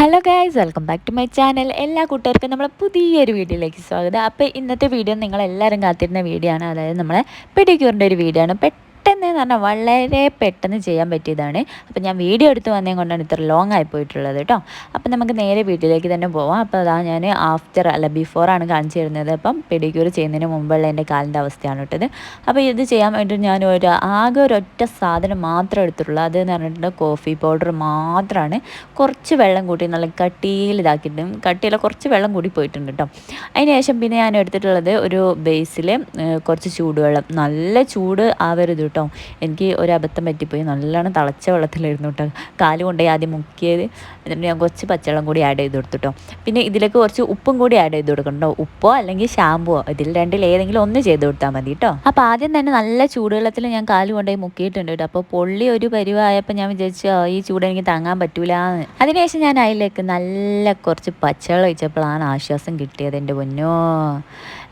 Hello guys welcome back to my channel എല്ലാ കൂട്ടുകാർക്കും നമ്മളെ പുതിയൊരു വീഡിയോയിലേക്ക് സ്വാഗതം. അപ്പോൾ ഇന്നത്തെ വീഡിയോ നിങ്ങളെല്ലാവരും കാത്തിരുന്ന വീഡിയോ ആണ്. അതായത് നമ്മളെ പെഡിക്യൂറിന്റെ ഒരു വീഡിയോ ആണ്. എന്ന് പറഞ്ഞാൽ വളരെ പെട്ടെന്ന് ചെയ്യാൻ പറ്റിയതാണ്. അപ്പോൾ ഞാൻ വീഡിയോ എടുത്ത് വന്നേ കൊണ്ടാണ് ഇത്ര ലോങ് ആയി പോയിട്ടുള്ളത് കേട്ടോ അപ്പോൾ നമുക്ക് നേരെ വീട്ടിലേക്ക് തന്നെ പോവാം. അപ്പോൾ അതാ ഞാൻ ആഫ്റ്റർ അല്ല ബിഫോറാണ് കാണിച്ചു തരുന്നത്. അപ്പം പെഡിക്യൂർ ചെയ്യുന്നതിന് മുമ്പുള്ള എന്റെ കാലിന്റെ അവസ്ഥയാണ് കേട്ടത് അപ്പോൾ ഇത് ചെയ്യാൻ വേണ്ടി ഞാൻ ഒരു ആകെ ഒരൊറ്റ സാധനം മാത്രം എടുത്തിട്ടുള്ളൂ. അത് എന്ന് പറഞ്ഞിട്ടുണ്ടെങ്കിൽ കോഫി പൗഡർ മാത്രമാണ് കുറച്ച് വെള്ളം കൂട്ടി നല്ല കട്ടിയിൽ ഇതാക്കിയിട്ടും കട്ടിയിൽ കുറച്ച് വെള്ളം കൂടി പോയിട്ടുണ്ട് കേട്ടോ അതിന് ശേഷം പിന്നെ ഞാൻ എടുത്തിട്ടുള്ളത് ഒരു ബേസിൽ കുറച്ച് ചൂടുവെള്ളം. നല്ല ചൂട് ആവരുത് കേട്ടോ എനിക്ക് ഒരു അബദ്ധം പറ്റിപ്പോയി. നല്ലോണം തിളച്ച വെള്ളത്തിലായിരുന്നു കേട്ടോ. കാൽ കൊണ്ടുപോയി ആദ്യം മുക്കിയത്. എന്നിട്ട് ഞാൻ കുറച്ച് പച്ചവെള്ളം കൂടി ആഡ് ചെയ്ത് കൊടുത്തു പിന്നെ ഇതിലേക്ക് കുറച്ച് ഉപ്പും കൂടി ആഡ് ചെയ്ത് കൊടുക്കണ്ടോ ഉപ്പോ അല്ലെങ്കിൽ ഷാമ്പുവോ? ഇതിൽ രണ്ടിൽ ഏതെങ്കിലും ഒന്ന് ചെയ്ത് കൊടുത്താൽ മതി കേട്ടോ. അപ്പോൾ ആദ്യം തന്നെ നല്ല ചൂടുവെള്ളത്തിൽ ഞാൻ കാൽ കൊണ്ടുപോയി മുക്കിയിട്ടുണ്ട് കേട്ടോ. അപ്പോൾ പൊള്ളി ഒരു പരിവായപ്പോൾ ഞാൻ വിചാരിച്ചു ഈ ചൂട് എനിക്ക് താങ്ങാൻ പറ്റൂല എന്ന് അതിനുശേഷം ഞാൻ അതിലേക്ക് നല്ല കുറച്ച് പച്ചവെള്ളം ഒഴിച്ചപ്പോഴാണ് ആശ്വാസം കിട്ടിയത് എന്റെ പൊന്നോ.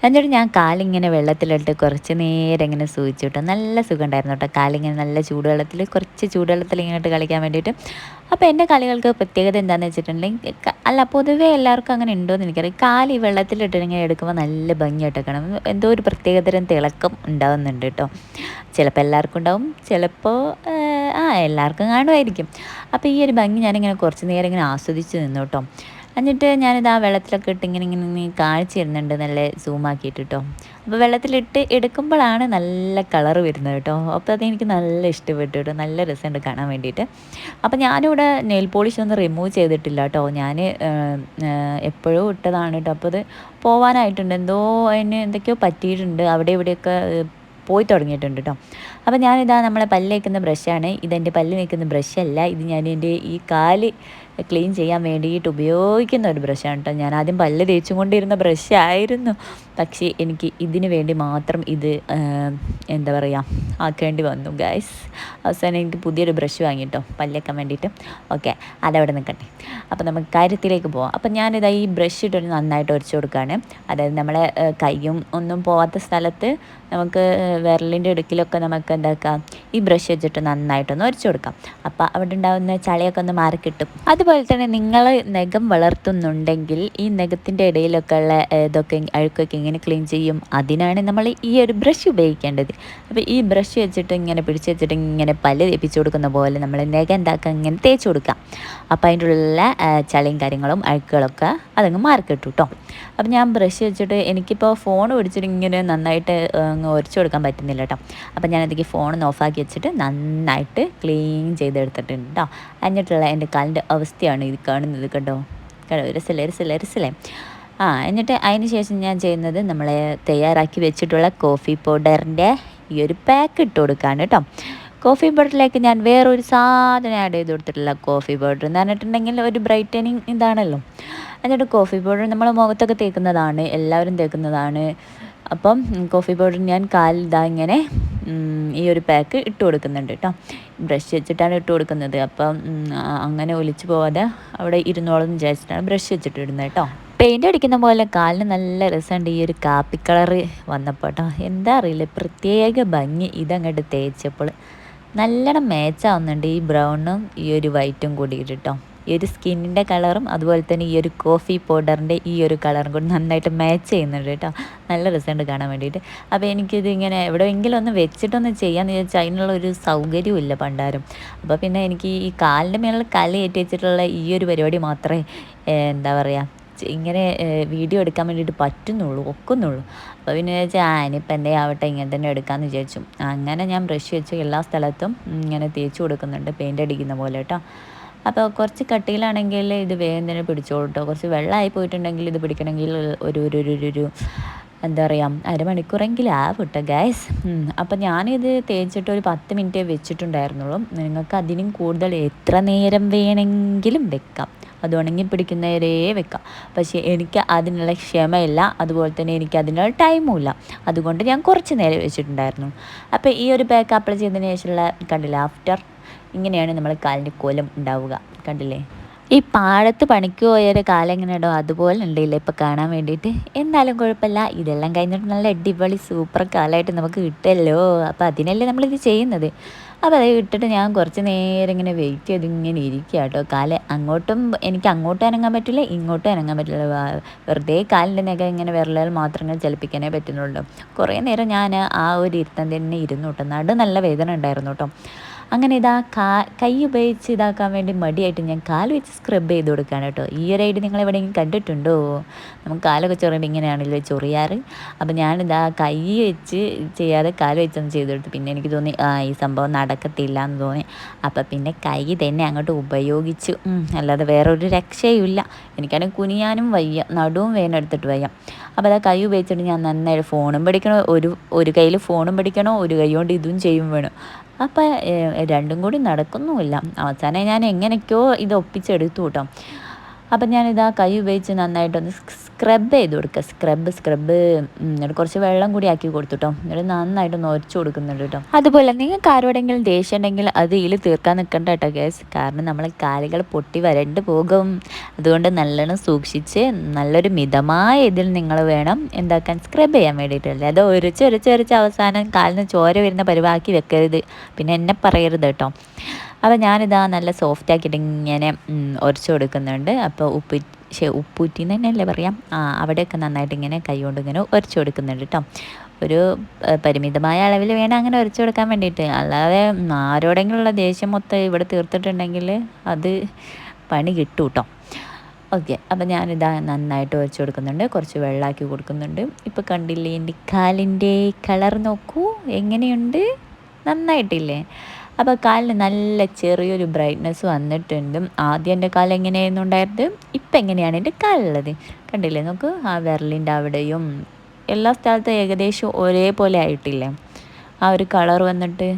എന്നിട്ട് ഞാൻ കാലിങ്ങനെ വെള്ളത്തിലിട്ട് കുറച്ച് നേരം ഇങ്ങനെ സൂചിച്ചു കേട്ടോ നല്ല സുഖമുണ്ടായിരുന്നു കേട്ടോ. കാലിങ്ങനെ നല്ല ചൂടുവെള്ളത്തിൽ കുറച്ച് ചൂടുവെള്ളത്തിൽ ഇങ്ങനെ ഇട്ട് കളിക്കാൻ വേണ്ടിയിട്ട്. അപ്പോൾ എന്റെ കളികൾക്ക് പ്രത്യേകത എന്താണെന്ന് വെച്ചിട്ടുണ്ടെങ്കിൽ അല്ല പൊതുവേ എല്ലാവർക്കും അങ്ങനെ ഉണ്ടോ എന്ന് എനിക്കറിയാം. കാലി വെള്ളത്തിലിട്ട് ഇങ്ങനെ എടുക്കുമ്പോൾ നല്ല ഭംഗിയായിട്ട് കാണും എന്തോ ഒരു പ്രത്യേകതരം തിളക്കം ഉണ്ടാകുന്നുണ്ട് കേട്ടോ. ചിലപ്പോൾ എല്ലാവർക്കും ഉണ്ടാവും. ചിലപ്പോൾ ആ എല്ലാവർക്കും കാണുമായിരിക്കും. അപ്പോൾ ഈ ഒരു ഭംഗി ഞാനിങ്ങനെ കുറച്ച് നേരം ഇങ്ങനെ ആസ്വദിച്ച് നിന്നു കേട്ടോ. എന്നിട്ട് ഞാനിത് ആ വെള്ളത്തിലൊക്കെ ഇട്ട് ഇങ്ങനെ ഇങ്ങനെ ഇങ്ങനെ കാഴ്ച വരുന്നുണ്ട് നല്ല സൂമാക്കിയിട്ട് കേട്ടോ അപ്പോൾ വെള്ളത്തിലിട്ട് എടുക്കുമ്പോഴാണ് നല്ല കളർ വരുന്നത് കേട്ടോ അപ്പോൾ അതെനിക്ക് നല്ല ഇഷ്ടപ്പെട്ടു കേട്ടോ നല്ല രസമുണ്ട് കാണാൻ വേണ്ടിയിട്ട്. അപ്പോൾ ഞാനിവിടെ നെയിൽ പോളിഷ് ഒന്നും റിമൂവ് ചെയ്തിട്ടില്ല കേട്ടോ ഞാൻ എപ്പോഴും ഇട്ടതാണ് കേട്ടോ അപ്പോൾ അത് പോവാനായിട്ടുണ്ട്. എന്തോ അതിന് എന്തൊക്കെയോ പറ്റിയിട്ടുണ്ട്. അവിടെ ഇവിടെയൊക്കെ പോയി തുടങ്ങിയിട്ടുണ്ട് കേട്ടോ അപ്പോൾ ഞാനിതാ നമ്മളെ പല്ല് വയ്ക്കുന്ന ബ്രഷാണ് ഇതെന്റെ പല്ല് വയ്ക്കുന്ന ബ്രഷല്ല ഇത് ഞാൻ എന്റെ ഈ കാൽ ക്ലീൻ ചെയ്യാൻ വേണ്ടിയിട്ട് ഉപയോഗിക്കുന്ന ഒരു ബ്രഷാണ് കേട്ടോ ഞാൻ ആദ്യം പല്ല് തേച്ചും കൊണ്ടിരുന്ന ബ്രഷായിരുന്നു പക്ഷേ എനിക്ക് ഇതിന് വേണ്ടി മാത്രം ഇത് എന്താ പറയുക ആക്കേണ്ടി വന്നു ഗൈസ് അവസാനം എനിക്ക് പുതിയൊരു ബ്രഷ് വാങ്ങിട്ടോ പല്ലേക്കാൻ വേണ്ടിയിട്ട്. ഓക്കെ അതവിടെ നിൽക്കട്ടെ. അപ്പോൾ നമുക്ക് കാര്യത്തിലേക്ക് പോവാം. അപ്പോൾ ഞാനിതാ ഈ ബ്രഷ് ഇട്ടൊരു നന്നായിട്ട് ഒരച്ചു കൊടുക്കുകയാണ് അതായത് നമ്മളെ കൈയും ഒന്നും പോവാത്ത സ്ഥലത്ത് നമുക്ക് വിരലിന്റെ ഇടുക്കിലൊക്കെ നമുക്ക് എന്താക്കാം ഈ ബ്രഷ് വെച്ചിട്ട് നന്നായിട്ടൊന്ന് ഒരച്ചു കൊടുക്കാം. അപ്പോൾ അവിടെ ഉണ്ടാകുന്ന ചളിയൊക്കെ ഒന്ന് മാറി കിട്ടും. അതുപോലെ തന്നെ നിങ്ങൾ നഖം വളർത്തുന്നുണ്ടെങ്കിൽ ഈ നഖത്തിന്റെ ഇടയിലൊക്കെ ഉള്ള ഇതൊക്കെ അഴുക്കൊക്കെ ഇങ്ങനെ ക്ലീൻ ചെയ്യും? അതിനാണ് നമ്മൾ ഈ ഒരു ബ്രഷ് ഉപയോഗിക്കേണ്ടത്. അപ്പോൾ ഈ ബ്രഷ് വെച്ചിട്ട് ഇങ്ങനെ പിടിച്ച് വെച്ചിട്ട് ഇങ്ങനെ പല്ല് തേപ്പിച്ച് കൊടുക്കുന്ന പോലെ നമ്മൾ നഖം എന്താക്കുക ഇങ്ങനെ തേച്ച് കൊടുക്കാം. അപ്പോൾ അതിന്റെ ഉള്ള ചളിയും കാര്യങ്ങളും അഴുക്കുകളൊക്കെ അതങ്ങ് മാറി കിട്ടും കേട്ടോ അപ്പോൾ ഞാൻ ബ്രഷ് വെച്ചിട്ട് എനിക്കിപ്പോൾ ഫോൺ പിടിച്ചിട്ട് ഇങ്ങനെ നന്നായിട്ട് അങ്ങ് ഒരച്ചു കൊടുക്കാൻ പറ്റുന്നില്ല കേട്ടോ അപ്പോൾ ഞാനതിലേക്ക് ഫോൺ ഒന്ന് ഓഫാക്കി വെച്ചിട്ട് നന്നായിട്ട് ക്ലീൻ ചെയ്തെടുത്തിട്ടുണ്ട് കേട്ടോ എന്നിട്ടുള്ള എന്റെ കാലിന്റെ അവസ്ഥയാണ് ഇത് കാണുന്നത് കേട്ടോ കേട്ടോ രസല്ലേ രസല്ലേ രസല്ലേ? ആ എന്നിട്ട് അതിന് ശേഷം ഞാൻ ചെയ്യുന്നത് നമ്മൾ തയ്യാറാക്കി വെച്ചിട്ടുള്ള കോഫി പൗഡറിന്റെ ഈ ഒരു പാക്ക് ഇട്ട് കൊടുക്കുകയാണ് കേട്ടോ കോഫി പൗഡറിലേക്ക് ഞാൻ വേറൊരു സാധനം ആഡ് ചെയ്ത് കൊടുത്തിട്ടില്ല കോഫി പൗഡർ എന്ന് പറഞ്ഞിട്ടുണ്ടെങ്കിൽ ഒരു ബ്രൈറ്റനിങ് ഇതാണല്ലോ. എന്നിട്ട് കോഫി പൗഡർ നമ്മൾ മുഖത്തൊക്കെ തേക്കുന്നതാണ് എല്ലാവരും തേക്കുന്നതാണ്. അപ്പം കോഫി പൗഡർ ഞാൻ കാലിതാ ഇങ്ങനെ ഈ ഒരു പാക്ക് ഇട്ട് കൊടുക്കുന്നുണ്ട് കേട്ടോ ബ്രഷ് വെച്ചിട്ടാണ് ഇട്ട് കൊടുക്കുന്നത്. അപ്പം അങ്ങനെ ഒലിച്ചു പോവാതെ അവിടെ ഇരുന്നോളം വിചാരിച്ചിട്ടാണ് ബ്രഷ് വെച്ചിട്ട് ഇടുന്നത് കേട്ടോ പെയിന്റ് അടിക്കുന്ന പോലെ കാലിന് നല്ല രസമുണ്ട് ഈ ഒരു കാപ്പി കളറ് വന്നപ്പോൾ കേട്ടോ എന്താ അറിയില്ല പ്രത്യേക ഭംഗി. ഇതങ്ങോട്ട് തേച്ചപ്പോൾ നല്ലോണം മാച്ചാവുന്നുണ്ട് ഈ ബ്രൗണും ഈ ഒരു വൈറ്റും കൂടിയിട്ട് കേട്ടോ ഈ ഒരു സ്കിന്നിന്റെ കളറും അതുപോലെ തന്നെ ഈ ഒരു കോഫി പൗഡറിന്റെ ഈ ഒരു കളറും കൂടി നന്നായിട്ട് മാച്ച് ചെയ്യുന്നുണ്ട് കേട്ടോ. നല്ല റിസൾട്ട് കാണാൻ വേണ്ടിയിട്ട്. അപ്പോൾ എനിക്കിത് ഇങ്ങനെ എവിടെയെങ്കിലും ഒന്ന് വെച്ചിട്ടൊന്ന് ചെയ്യാമെന്ന് വിചാരിച്ചാൽ അതിനുള്ള ഒരു സൗകര്യവും ഇല്ല പണ്ടാരും. അപ്പോൾ പിന്നെ എനിക്ക് ഈ കാലിന്റെ മേലുള്ള കല ഏറ്റി വെച്ചിട്ടുള്ള ഈ ഒരു പരിപാടി മാത്രമേ എന്താ പറയുക ഇങ്ങനെ വീഡിയോ എടുക്കാൻ വേണ്ടിയിട്ട് പറ്റുന്നുള്ളൂ ഒക്കുന്നുള്ളൂ. അപ്പോൾ പിന്നെ വിചാരിച്ചാൽ ആ ഇനിയിപ്പോൾ എന്തേ ആവട്ടെ ഇങ്ങനെ തന്നെ എടുക്കാമെന്ന് വിചാരിച്ചു. അങ്ങനെ ഞാൻ ബ്രഷ് വെച്ച് എല്ലാ സ്ഥലത്തും ഇങ്ങനെ തേച്ച് കൊടുക്കുന്നുണ്ട് പെയിന്റ് അടിക്കുന്ന പോലെ കേട്ടോ. അപ്പോൾ കുറച്ച് കട്ടിയിലാണെങ്കിൽ ഇത് വേഗം തന്നെ പിടിച്ചോളൂ കേട്ടോ കുറച്ച് വെള്ളമായി പോയിട്ടുണ്ടെങ്കിൽ ഇത് പിടിക്കണമെങ്കിൽ ഒരു ഒരു ഒരു എന്താ പറയുക അരമണിക്കൂറെങ്കിലും ആവും കേട്ടോ ഗായ്സ് അപ്പം ഞാനിത് തേച്ചിട്ട് ഒരു പത്ത് മിനിറ്റ് വെച്ചിട്ടുണ്ടായിരുന്നുള്ളൂ. നിങ്ങൾക്ക് അതിനും കൂടുതൽ എത്ര നേരം വേണമെങ്കിലും വെക്കാം. അത് ഉണങ്ങി പിടിക്കുന്നവരേ വെക്കാം. പക്ഷേ എനിക്ക് അതിനുള്ള ക്ഷമയില്ല. അതുപോലെ തന്നെ എനിക്ക് അതിനുള്ള ടൈമും ഇല്ല. അതുകൊണ്ട് ഞാൻ കുറച്ച് നേരം വെച്ചിട്ടുണ്ടായിരുന്നു. അപ്പോൾ ഈ ഒരു പാക്ക് അപ്ലൈ ചെയ്തതിന് ശേഷമുള്ള കണ്ടില്ല ആഫ്റ്റർ ഇങ്ങനെയാണ് നമ്മൾ കാലിന്റെ കോലം ഉണ്ടാവുക. കണ്ടില്ലേ? ഈ പാടത്ത് പണിക്ക് പോയൊരു കാലം എങ്ങനെയുണ്ടോ അതുപോലെ ഉണ്ടല്ലേ ഇപ്പം കാണാൻ വേണ്ടിയിട്ട്. എന്നാലും കുഴപ്പമില്ല. ഇതെല്ലാം കഴിഞ്ഞിട്ട് നല്ല അടിപൊളി സൂപ്പർ കാലമായിട്ട് നമുക്ക് കിട്ടല്ലോ അപ്പോൾ അതിനല്ലേ നമ്മളിത് ചെയ്യുന്നത്. അപ്പോൾ അത് ഇട്ടിട്ട് ഞാൻ കുറച്ച് നേരം ഇങ്ങനെ വെയിറ്റ് ചെയ്ത് ഇങ്ങനെ ഇരിക്കുക കേട്ടോ. കാൽ അങ്ങോട്ടും എനിക്ക് അങ്ങോട്ടും അനങ്ങാൻ പറ്റില്ല ഇങ്ങോട്ടും അനങ്ങാൻ പറ്റില്ല. വെറുതെ കാലിന്റെ നെക ഇങ്ങനെ വിരലുകൾ മാത്രം ഇങ്ങനെ ചലിപ്പിക്കാനേ പറ്റുന്നുള്ളൂ. കുറേ നേരം ഞാൻ ആ ഒരു ഇരുത്തം തന്നെ ഇരുന്നു കേട്ടോ. നടു നല്ല വേദന ഉണ്ടായിരുന്നു കേട്ടോ. അങ്ങനെ ഇതാ കാ കൈ ഉപയോഗിച്ച് ഇതാക്കാൻ വേണ്ടി മടിയായിട്ട് ഞാൻ കാൽ വെച്ച് സ്ക്രബ് ചെയ്ത് കൊടുക്കുകയാണ് കേട്ടോ. ഈ ഒരു ഐഡി നിങ്ങൾ എവിടെയെങ്കിലും കണ്ടിട്ടുണ്ടോ? നമുക്ക് കാലൊക്കെ ചൊറിയുമ്പോൾ ഇങ്ങനെയാണല്ലോ ചൊറിയാറ്. അപ്പം ഞാനിതാ കൈ വെച്ച് ചെയ്യാതെ കാൽ വെച്ചൊന്ന് ചെയ്ത് കൊടുത്തു. പിന്നെ എനിക്ക് തോന്നി ആ ഈ സംഭവം നടക്കത്തില്ല എന്ന് തോന്നി. അപ്പം പിന്നെ കൈ തന്നെ അങ്ങോട്ട് ഉപയോഗിച്ചു. അല്ലാതെ വേറെ ഒരു രക്ഷയുമില്ല. എനിക്കാണെങ്കിൽ കുനിയാനും വയ്യ നടുവും വേനെടുത്തിട്ട് വയ്യ. അപ്പോൾ അതാ കൈ ഉപയോഗിച്ചിട്ട് ഞാൻ നന്നായിട്ട് ഫോണും പിടിക്കണോ ഒരു ഒരു കയ്യിൽ ഫോണും പിടിക്കണോ ഒരു കൈ കൊണ്ട് ഇതും ചെയ്യും വേണം. അപ്പം രണ്ടും കൂടി നടക്കുന്നുമില്ല. അവസാനം ഞാൻ എങ്ങനെയൊക്കെയോ ഇത് ഒപ്പിച്ചെടുത്തു കേട്ടോ. അപ്പം ഞാനിതാ കൈ ഉപയോഗിച്ച് നന്നായിട്ടൊന്ന് സ്ക്രബ് ചെയ്ത് കൊടുക്കുക സ്ക്രബ് സ്ക്രബ് എന്നിട്ട് കുറച്ച് വെള്ളം കൂടി ആക്കി കൊടുത്തുട്ടോ. എന്നിട്ട് നന്നായിട്ട് നൊരച്ചു കൊടുക്കുന്നുണ്ട് കേട്ടോ. അതുപോലെ നിങ്ങൾക്ക് ആരോടെങ്കിലും ദേഷ്യം ഉണ്ടെങ്കിൽ അത് ഇതിൽ തീർക്കാൻ നിൽക്കണ്ട കേട്ടോ ഗ്യാസ് കാരണം നമ്മൾ കാലുകൾ പൊട്ടി വരണ്ട് പോകും. അതുകൊണ്ട് നല്ലോണം സൂക്ഷിച്ച് നല്ലൊരു മിതമായ ഇതിൽ നിങ്ങൾ വേണം എന്താക്കാൻ സ്ക്രബ് ചെയ്യാൻ വേണ്ടിയിട്ടല്ലേ. അത് ഒരച്ച് ഒരച്ച് ഒരച്ച് അവസാനം കാലിന് ചോര വരുന്ന പരിവാക്കി വെക്കരുത്. പിന്നെ എന്നെ പറയരുത് കേട്ടോ. അപ്പോൾ ഞാനിതാ നല്ല സോഫ്റ്റ് ആക്കിയിട്ട് ഇങ്ങനെ ഉരച്ചു കൊടുക്കുന്നുണ്ട്. അപ്പോൾ ഉപ്പ് ഉപ്പൂറ്റി തന്നെയല്ലേ പറയാം. അവിടെയൊക്കെ നന്നായിട്ട് ഇങ്ങനെ കൈ കൊണ്ട് ഇങ്ങനെ ഉരച്ചു കൊടുക്കുന്നുണ്ട് കേട്ടോ ഒരു പരിമിതമായ അളവിൽ വേണം അങ്ങനെ ഉരച്ചു കൊടുക്കാൻ വേണ്ടിയിട്ട്. അല്ലാതെ ആരോടെങ്കിലുള്ള ദേഷ്യം മൊത്തം ഇവിടെ തീർത്തിട്ടുണ്ടെങ്കിൽ അത് പണി കിട്ടും കേട്ടോ ഓക്കെ അപ്പം ഞാനിതാ നന്നായിട്ട് ഉരച്ചു കൊടുക്കുന്നുണ്ട് കുറച്ച് വെള്ളമാക്കി കൊടുക്കുന്നുണ്ട്. ഇപ്പോൾ കണ്ടില്ലേ എന്റെ കാലിന്റെ കളർ നോക്കൂ. എങ്ങനെയുണ്ട്? നന്നായിട്ടില്ലേ? അപ്പോൾ കാലിന് നല്ല ചെറിയൊരു ബ്രൈറ്റ്നെസ് വന്നിട്ടുണ്ട്. ആദ്യം എന്റെ കാലം എങ്ങനെയായിരുന്നു ഉണ്ടായിരുന്നത്? ഇപ്പം എങ്ങനെയാണ് എന്റെ കാലുള്ളത്? കണ്ടില്ലേ? നമുക്ക് ആ വിരലിന്റെ അവിടെയും. എല്ലാ സ്ഥലത്തും ഏകദേശം ഒരേപോലെ ആയിട്ടില്ലേ? ആ ഒരു കളർ വന്നിട്ട്.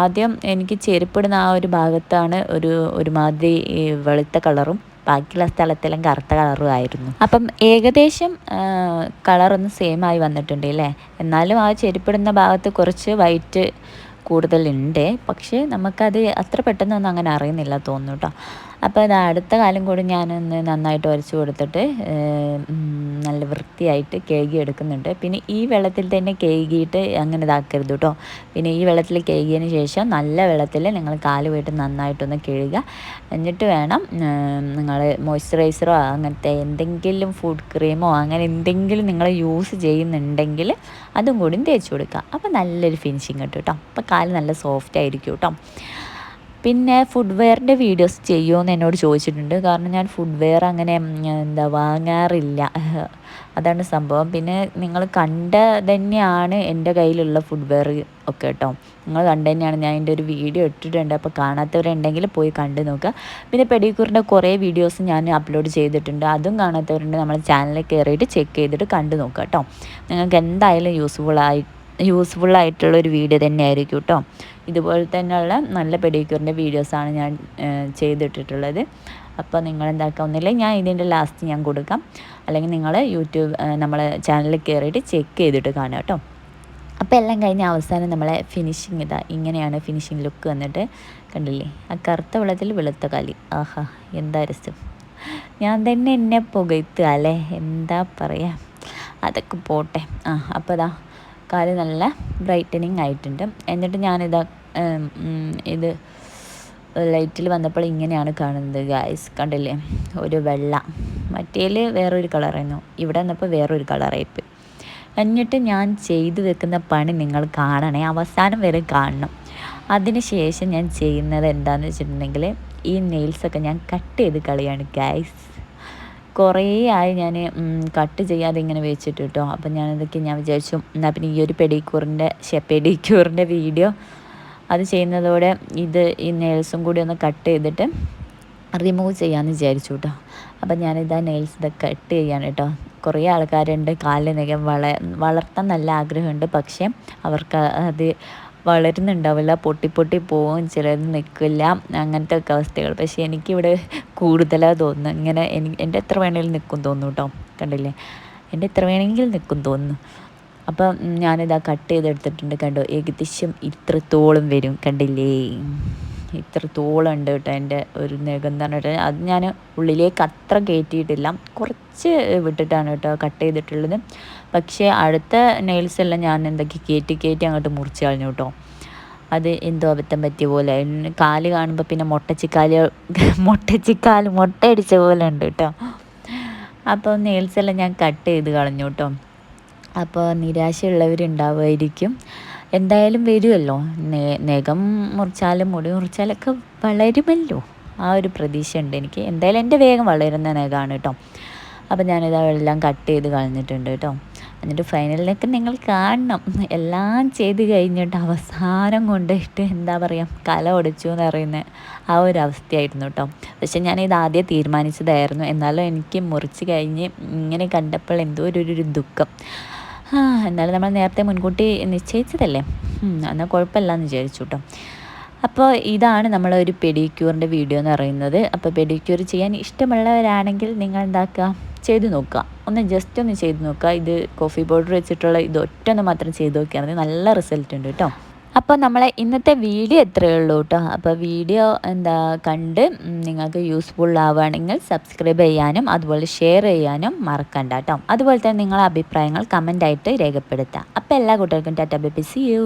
ആദ്യം എനിക്ക് ചെരുപ്പിടുന്ന ആ ഒരു ഭാഗത്താണ് ഒരു ഒരുമാതിരി വെളുത്ത കളറും ബാക്കിയുള്ള സ്ഥലത്തെല്ലാം കറുത്ത കളറും ആയിരുന്നു. അപ്പം ഏകദേശം കളറൊന്ന് സെയിം ആയി വന്നിട്ടുണ്ട് അല്ലേ? എന്നാലും ആ ചെരുപ്പിടുന്ന ഭാഗത്ത് കുറച്ച് വൈറ്റ് കൂടുതലുണ്ട്. പക്ഷേ നമുക്കത് അത്ര പെട്ടെന്നൊന്നും അങ്ങനെ അറിയുന്നില്ല തോന്നുന്നു കേട്ടോ അപ്പോൾ അത് അടുത്ത കാലം കൂടി ഞാനൊന്ന് നന്നായിട്ട് ഉരച്ചു കൊടുത്തിട്ട് നല്ല വൃത്തിയായിട്ട് കേകി എടുക്കുന്നുണ്ട് പിന്നെ ഈ വെള്ളത്തിൽ തന്നെ കേകിയിട്ട് അങ്ങനെ ഇതാക്കരുത് കേട്ടോ പിന്നെ ഈ വെള്ളത്തിൽ കേകിയതിന് ശേഷം നല്ല വെള്ളത്തിൽ നിങ്ങൾ കാൽ പോയിട്ട് നന്നായിട്ടൊന്ന് കഴുകുക. എന്നിട്ട് വേണം നിങ്ങൾ മോയ്സ്ചറൈസറോ അങ്ങനത്തെ എന്തെങ്കിലും ഫുഡ് ക്രീമോ അങ്ങനെ എന്തെങ്കിലും നിങ്ങൾ യൂസ് ചെയ്യുന്നുണ്ടെങ്കിൽ അതും കൂടി തേച്ച് കൊടുക്കുക. അപ്പോൾ നല്ലൊരു ഫിനിഷിങ് കിട്ടും കേട്ടോ അപ്പോൾ കാൽ നല്ല സോഫ്റ്റ് ആയിരിക്കും കേട്ടോ പിന്നെ ഫുഡ് വെയറിന്റെ വീഡിയോസ് ചെയ്യുമോ എന്ന് എന്നോട് ചോദിച്ചിട്ടുണ്ട്. കാരണം ഞാൻ ഫുഡ് വെയർ അങ്ങനെ എന്താ വാങ്ങാറില്ല. അതാണ് സംഭവം. പിന്നെ നിങ്ങൾ കണ്ട തന്നെയാണ് എന്റെ കയ്യിലുള്ള ഫുഡ് വെയർ ഒക്കെ കേട്ടോ. നിങ്ങൾ കണ്ട തന്നെയാണ് ഞാൻ എന്റെ ഒരു വീഡിയോ ഇട്ടിട്ടുണ്ട്. അപ്പോൾ കാണാത്തവരുണ്ടെങ്കിൽ പോയി കണ്ടു നോക്കുക. പിന്നെ പെഡിക്യൂറിന്റെ കുറേ വീഡിയോസ് ഞാൻ അപ്ലോഡ് ചെയ്തിട്ടുണ്ട്. അതും കാണാത്തവരുണ്ട് നമ്മുടെ ചാനലിൽ കയറിയിട്ട് ചെക്ക് ചെയ്തിട്ട് കണ്ടു നോക്കുക കേട്ടോ. നിങ്ങൾക്ക് എന്തായാലും യൂസ്ഫുൾ ആയി യൂസ്ഫുൾ ആയിട്ടുള്ള ഒരു വീഡിയോ തന്നെയായിരിക്കും കേട്ടോ ഇതുപോലെ തന്നെയുള്ള നല്ല പെഡിക്യൂറിന്റെ വീഡിയോസാണ് ഞാൻ ചെയ്തിട്ടിട്ടുള്ളത്. അപ്പോൾ നിങ്ങൾ എന്താക്കാവുന്നില്ല ഞാൻ ഇതിന്റെ ലാസ്റ്റ് ഞാൻ കൊടുക്കാം. അല്ലെങ്കിൽ നിങ്ങൾ യൂട്യൂബ് നമ്മളെ ചാനലിൽ കയറിയിട്ട് ചെക്ക് ചെയ്തിട്ട് കാണാം കേട്ടോ അപ്പോൾ എല്ലാം കഴിഞ്ഞ് അവസാനം നമ്മളെ ഫിനിഷിങ് ഇതാ ഇങ്ങനെയാണ് ഫിനിഷിങ് ലുക്ക് വന്നിട്ട്. കണ്ടില്ലേ ആ കറുത്ത വെള്ളത്തിൽ വെളുത്ത കാലി. ആഹാ എന്താ രസം. ഞാൻ തന്നെ എന്നെ പുകഴ്ത്തുക അല്ലേ? എന്താ പറയുക അതൊക്കെ പോട്ടെ. ആ അപ്പോൾ ഇതാ കാൽ നല്ല ബ്രൈറ്റനിങ് ആയിട്ടുണ്ട്. എന്നിട്ട് ഞാനിതാ ഇത് ലൈറ്റിൽ വന്നപ്പോൾ ഇങ്ങനെയാണ് കാണുന്നത് ഗായ്സ് കണ്ടില്ലേ? ഒരു വെള്ള. മറ്റേൽ വേറൊരു കളറായിരുന്നു ഇവിടെ വന്നപ്പോൾ വേറൊരു കളറായിപ്പോയി എന്നിട്ട് ഞാൻ ചെയ്തു വെക്കുന്ന പണി നിങ്ങൾ കാണണേ. അവസാനം വരെ കാണണം. അതിനുശേഷം ഞാൻ ചെയ്യുന്നത് എന്താണെന്ന് വെച്ചിട്ടുണ്ടെങ്കിൽ ഈ നെയിൽസൊക്കെ ഞാൻ കട്ട് ചെയ്ത് കളിയാണ് ഗൈസ് കുറേ ആയി ഞാൻ കട്ട് ചെയ്യാതെ ഇങ്ങനെ വെച്ചിട്ട് കേട്ടോ അപ്പം ഞാനതൊക്കെ ഞാൻ വിചാരിച്ചു എന്നാൽ പിന്നെ ഈ ഒരു പെഡിക്യൂറിന്റെ പെഡിക്യൂറിന്റെ വീഡിയോ അത് ചെയ്യുന്നതോടെ ഇത് ഈ നെയിൽസും കൂടി ഒന്ന് കട്ട് ചെയ്തിട്ട് റിമൂവ് ചെയ്യാമെന്ന് വിചാരിച്ചു കേട്ടോ അപ്പം ഞാനിതാ നെയിൽസ് ഇതൊക്കെ കട്ട് ചെയ്യാണ് കേട്ടോ കുറേ ആൾക്കാരുണ്ട് കാലിൽ നഖം വള വളർത്താൻ നല്ല ആഗ്രഹമുണ്ട്. പക്ഷേ അവർക്ക് അത് വളരുന്നുണ്ടാവില്ല. പൊട്ടി പൊട്ടി പോവും ചിലത് നിൽക്കില്ല. അങ്ങനത്തെ ഒക്കെ അവസ്ഥകൾ. പക്ഷേ എനിക്കിവിടെ കൂടുതലാണ് തോന്നുന്നു. ഇങ്ങനെ എനിക്ക് എന്റെ എത്ര വേണമെങ്കിലും നിൽക്കും തോന്നുന്നു കേട്ടോ കണ്ടില്ലേ? എന്റെ എത്ര വേണമെങ്കിലും നിൽക്കും തോന്നുന്നു. അപ്പം ഞാനിതാ കട്ട് ചെയ്തെടുത്തിട്ടുണ്ട് കണ്ടോ? ഏകദേശം ഇത്രത്തോളം വരും. കണ്ടില്ലേ? ഇത്ര ഉണ്ട് കേട്ടോ എന്റെ ഒരു നഖം എന്ന് പറഞ്ഞിട്ട്. അത് ഞാൻ ഉള്ളിലേക്ക് അത്ര കയറ്റിയിട്ടില്ല. കുറച്ച് വിട്ടിട്ടാണ് കേട്ടോ കട്ട് ചെയ്തിട്ടുള്ളത്. പക്ഷേ അടുത്ത നെയിൽസ് എല്ലാം ഞാൻ എന്തൊക്കെ കയറ്റി കയറ്റി അങ്ങോട്ട് മുറിച്ച് കളഞ്ഞു കേട്ടോ. അത് എന്തോ അബദ്ധം പറ്റിയ പോലെ. കാൽ കാണുമ്പോൾ പിന്നെ മുട്ടച്ചിക്കാൽ മുട്ടച്ചിക്കാൽ മുട്ടയടിച്ച പോലെ ഉണ്ട് കേട്ടോ. അപ്പോൾ നെയിൽസ് എല്ലാം ഞാൻ കട്ട് ചെയ്ത് കളഞ്ഞു കേട്ടോ. അപ്പോൾ നിരാശയുള്ളവരുണ്ടാവുമായിരിക്കും. എന്തായാലും വരുമല്ലോ നഖം മുറിച്ചാലും മുടി മുറിച്ചാലൊക്കെ വളരുമല്ലോ. ആ ഒരു പ്രതീക്ഷ ഉണ്ട് എനിക്ക്. എന്തായാലും എന്റെ വേഗം വളരുന്ന നഖമാണ് കേട്ടോ. അപ്പം ഞാനിത് എല്ലാം കട്ട് ചെയ്ത് കളഞ്ഞിട്ടുണ്ട് കേട്ടോ. എന്നിട്ട് ഫൈനലിനൊക്കെ നിങ്ങൾ കാണണം. എല്ലാം ചെയ്ത് കഴിഞ്ഞിട്ട് അവസാനം കൊണ്ടിട്ട് എന്താ പറയുക കല ഒടിച്ചു എന്ന് പറയുന്ന ആ ഒരു അവസ്ഥയായിരുന്നു കേട്ടോ. പക്ഷെ ഞാനിത് ആദ്യം തീരുമാനിച്ചതായിരുന്നു. എന്നാലും എനിക്ക് മുറിച്ച് കഴിഞ്ഞ് ഇങ്ങനെ കണ്ടപ്പോൾ എന്തോ ഒരു ദുഃഖം. ആ എന്നാലും നമ്മൾ നേരത്തെ മുൻകൂട്ടി നിശ്ചയിച്ചതല്ലേ? എന്നാൽ കുഴപ്പമില്ല എന്ന് വിചാരിച്ചു കേട്ടോ അപ്പോൾ ഇതാണ് നമ്മളൊരു പെഡിക്യൂറിന്റെ വീഡിയോ എന്ന് പറയുന്നത്. അപ്പോൾ പെഡിക്യൂർ ചെയ്യാൻ ഇഷ്ടമുള്ളവരാണെങ്കിൽ നിങ്ങൾ എന്താക്കുക? ചെയ്ത് നോക്കുക. ഒന്ന് ജസ്റ്റ് ഒന്ന് ചെയ്ത് നോക്കുക. ഇത് കോഫി പൗഡർ വെച്ചിട്ടുള്ള ഇത് ഒറ്റ ഒന്ന് മാത്രം ചെയ്ത് മതി. നല്ല റിസൾട്ട് ഉണ്ട് കേട്ടോ അപ്പോൾ നമ്മളെ ഇന്നത്തെ വീഡിയോ എത്രയേ ഉള്ളൂ കേട്ടോ. അപ്പോൾ വീഡിയോ എന്താ കണ്ട് നിങ്ങൾക്ക് യൂസ്ഫുൾ ആവുകയാണെങ്കിൽ സബ്സ്ക്രൈബ് ചെയ്യാനും അതുപോലെ ഷെയർ ചെയ്യാനും മറക്കണ്ട കേട്ടോ. അതുപോലെ തന്നെ നിങ്ങളെ അഭിപ്രായങ്ങൾ കമന്റായിട്ട് രേഖപ്പെടുത്താം അപ്പോൾ എല്ലാ കുട്ടികൾക്കും ടാറ്റ ബി സി യു